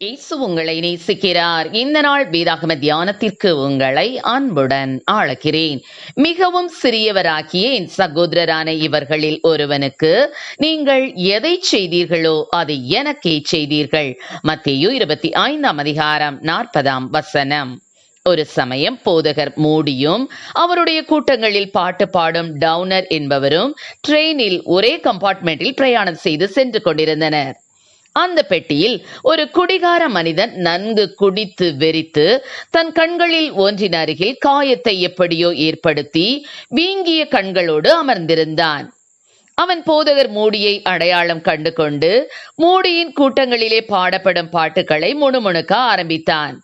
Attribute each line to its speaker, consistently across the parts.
Speaker 1: இயேசு உங்களை நேசிக்கிறார். இந்த நாள் வேதாகம தியானத்திற்கு உங்களை அன்புடன் ஆளக்கிறேன் மிகவும் சிறியவராகிய என் சகோதரரான இவர்களில் ஒருவனுக்கு நீங்கள் எதை செய்தீர்களோ அதை எனக்கே செய்தீர்கள். மத்தியோ இருபத்தி ஐந்தாம் அதிகாரம் நாற்பதாம் வசனம். ஒரு சமயம் போதகர் மூடியும் அவருடைய கூட்டங்களில் பாட்டு பாடும் டவுனர் என்பவரும் ட்ரெயினில் ஒரே கம்பார்ட்மெண்டில் பிரயாணம் செய்து சென்று கொண்டிருந்தனர். அந்த பெட்டியில் ஒரு குடிகார மனிதன் நன்கு குடித்து வெறித்து தன் கண்களில் ஒன்றின் அருகில் காயத்தை எப்படியோ ஏற்படுத்தி வீங்கிய கண்களோடு அமர்ந்திருந்தான். அவன் போதகர் மூடியை அடையாளம் கண்டு கொண்டு மூடியின் கூட்டங்களிலே பாடப்படும் பாட்டுகளை முணுமுணுக்க ஆரம்பித்தான்.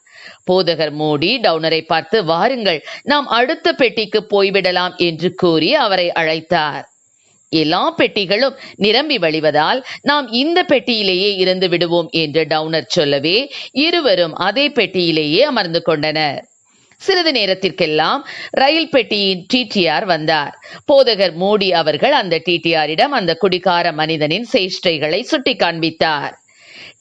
Speaker 1: போதகர் மூடி டவுனரை பார்த்து வாருங்கள் நாம் அடுத்த பெட்டிக்கு போய்விடலாம் என்று கூறி அவரை அழைத்தார். எல்லா பெட்டிகளும் நிரம்பி வழிவதால் நாம் இந்த பெட்டியிலேயே இருந்து விடுவோம் என்று டவுனர் சொல்லவே இருவரும் அதே பெட்டியிலேயே அமர்ந்து கொண்டனர். சிறிது நேரத்திற்கெல்லாம் ரயில் பெட்டியின் டிடிஆர் வந்தார். போதகர் மூடி அவர்கள் அந்த டிடிஆரிடம் அந்த குடிகார மனிதனின் சேஷ்டைகளை சுட்டி காண்பித்தார்.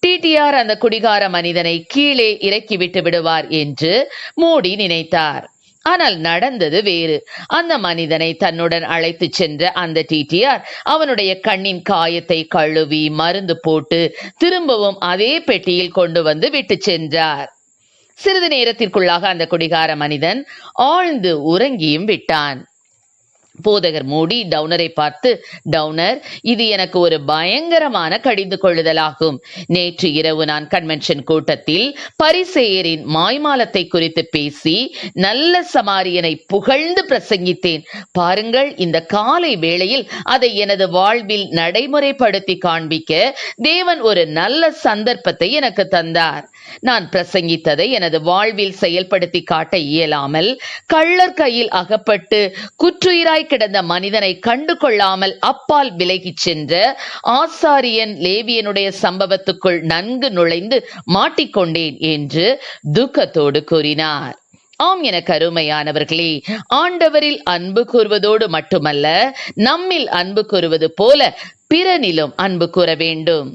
Speaker 1: டிடிஆர் அந்த குடிகார மனிதனை கீழே இறக்கிவிட்டு விடுவார் என்று மோடி நினைத்தார். ஆனால் நடந்தது வேறு. அந்த மனிதனை தன்னுடன் அழைத்து சென்ற அந்த டிடிஆர் அவனுடைய கண்ணின் காயத்தை கழுவி மருந்து போட்டு திரும்பவும் அதே பெட்டியில் கொண்டு வந்து விட்டு சென்றார். சிறிது நேரத்திற்குள்ளாக அந்த குடிகார மனிதன் ஆழ்ந்து உறங்கியும் விட்டான். போதகர் மூடி டவுனரை பார்த்து டவுனர் இது எனக்கு ஒரு பயங்கரமான கடிந்து கொள்ளுதலாகும் நேற்று இரவு நான் கன்வென்ஷன் கூட்டத்தில் பரிசேயரின் மாய்மாலத்தை குறித்து பேசி நல்ல சமாரியனை புகழ்ந்து பிரசங்கித்தேன். பாருங்கள் இந்த காலை வேளையில் அதை எனது வாழ்வில் நடைமுறைப்படுத்தி காண்பிக்க தேவன் ஒரு நல்ல சந்தர்ப்பத்தை எனக்கு தந்தார். நான் பிரசங்கித்ததை எனது வாழ்வில் செயல்படுத்தி காட்ட இயலாமல் கள்ளர் கையில் அகப்பட்டு குற்றுயிராய் கிடந்த மனிதனை கண்டு கொள்ளாமல் அப்பால் விலகிச் சென்ற ஆசாரியன் லேவியனுடைய சம்பவத்துக்குள் நன்கு நுழைந்து மாட்டிக்கொண்டேன் என்று துக்கத்தோடு கூறினார். ஆம் என கருமையானவர்களே ஆண்டவரில் அன்பு கூறுவதோடு மட்டுமல்ல நம்மில் அன்பு கூறுவது போல பிறனிலும் அன்பு கூற வேண்டும்.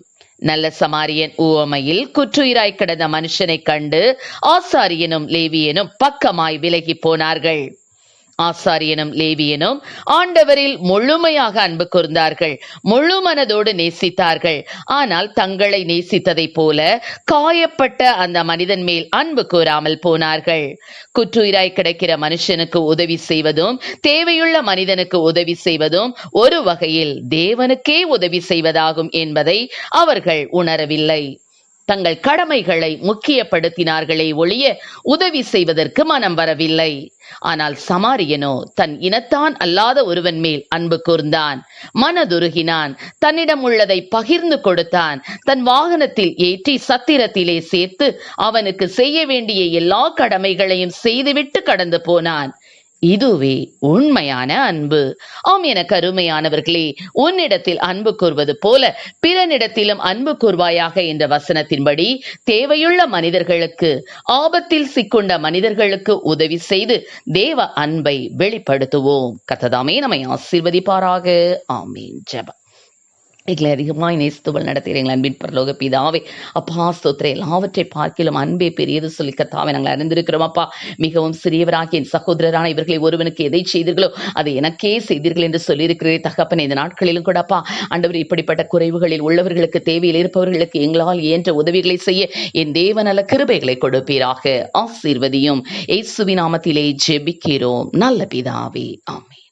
Speaker 1: நல்ல சமாரியன் உவமையில் குற்றுயிராய் கிடந்த மனுஷனை கண்டு ஆசாரியனும் லேவியனும் பக்கமாய் விலகி போனார்கள். ஆசாரியனும் லேவியனும் ஆண்டவரில் முழுமையாக அன்பு கூர்ந்தார்கள். முழு மனதோடு நேசித்தார்கள். ஆனால் தங்களை நேசித்ததைப் போல காயப்பட்ட அந்த மனிதன் மேல் அன்பு கூறாமல் போனார்கள். குற்றுயிராய் கிடைக்கிற மனுஷனுக்கு உதவி செய்வதும் தேவையுள்ள மனிதனுக்கு உதவி செய்வதும் ஒரு வகையில் தேவனுக்கே உதவி செய்வதாகும் என்பதை அவர்கள் உணரவில்லை. தங்கள் கடமைகளை முக்கியப்படுத்தினார்களே ஒழிய உதவி செய்வதற்கு மனம் வரவில்லை. ஆனால் சமாரியனோ தன் இனத்தான் அல்லாத ஒருவன் மேல் அன்பு கூர்ந்தான். மனதுருகினான். தன்னிடம் உள்ளதை பகிர்ந்து கொடுத்தான். தன் வாகனத்தில் ஏற்றி சத்திரத்திலே சேர்த்து அவனுக்கு செய்ய வேண்டிய எல்லா கடமைகளையும் செய்துவிட்டு கடந்து போனான். இதுவே உண்மையான அன்பு. ஆம் என கருமையானவர்களே உன்னிடத்தில் அன்பு கூர்வது போல பிறனிடத்திலும் அன்பு கூர்வாயாக என்ற வசனத்தின்படி தேவையுள்ள மனிதர்களுக்கு ஆபத்தில் சிக்குண்ட மனிதர்களுக்கு உதவி செய்து தேவ அன்பை வெளிப்படுத்துவோம். கத்ததாமே நம்மை ஆசீர்வதிப்பாராக. ஆமீன். ஜெபம். எங்களை அதிகமாய் நேசித்துவல் நடத்துகிறீங்கள் அன்பின் பரலோக பிதாவே. அப்பா ஸ்தோத்திர எல்லாவற்றை பார்க்கிலும் அன்பே பெரியது சொல்லி கத்தாவை நாங்கள் அறிந்திருக்கிறோம் அப்பா. மிகவும் சிறியவராகிய என் சகோதரரான இவர்களை ஒருவனுக்கு எதை செய்தீர்களோ அதை எனக்கே செய்தீர்கள் என்று சொல்லியிருக்கிறே தகப்பன் இந்த நாட்களிலும் கூட அப்பா ஆண்டவர் இப்படிப்பட்ட குறைவுகளில் உள்ளவர்களுக்கு தேவையில் இருப்பவர்களுக்கு எங்களால் இயன்ற உதவிகளை செய்ய என் தேவநல கிருபைகளை கொடுப்பீராக. ஆசீர்வதியும். இயேசுவின் நாமத்திலே ஜெபிக்கிறோம். நல்ல பிதாவே. ஆமே